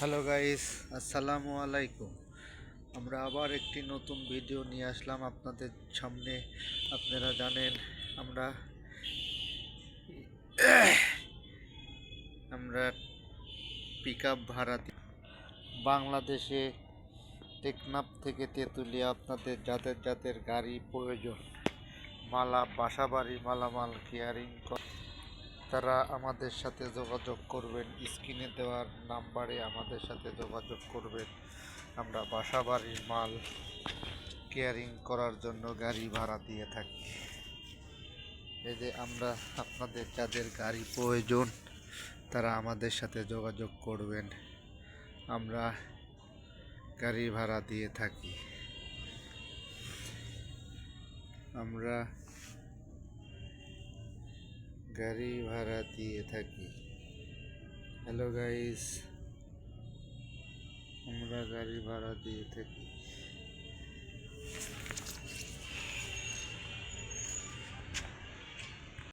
Hello guys আসসালামু আলাইকুম আমরা আবার একটি নতুন ভিডিও নিয়ে আসলাম আপনাদের সামনে। আপনারা জানেন, আমরা আমরা পিক আপ ভাড়া বাংলাদেশে টেকনাফ থেকে তেঁতুলিয়া আপনাদের যাদের যাদের গাড়ি প্রয়োজন, মালা বাসাবাড়ি মালামাল কেয়ারিং তারা আমাদের সাথে যোগাযোগ করবেন, স্ক্রিনে দেওয়ার নাম্বারে আমাদের সাথে যোগাযোগ করবেন। আমরা বাসা বাড়ির মাল কেয়ারিং করার জন্য গাড়ি ভাড়া দিয়ে থাকি। এই যে আমরা আপনাদের, যাদের গাড়ি প্রয়োজন, তারা আমাদের সাথে যোগাযোগ করবেন। আমরা গাড়ি ভাড়া দিয়ে থাকি। আমরা গাড়ি ভাড়া দিয়ে থাকি। হ্যালো গাইস আমরা গাড়ি ভাড়া দিয়ে থাকি।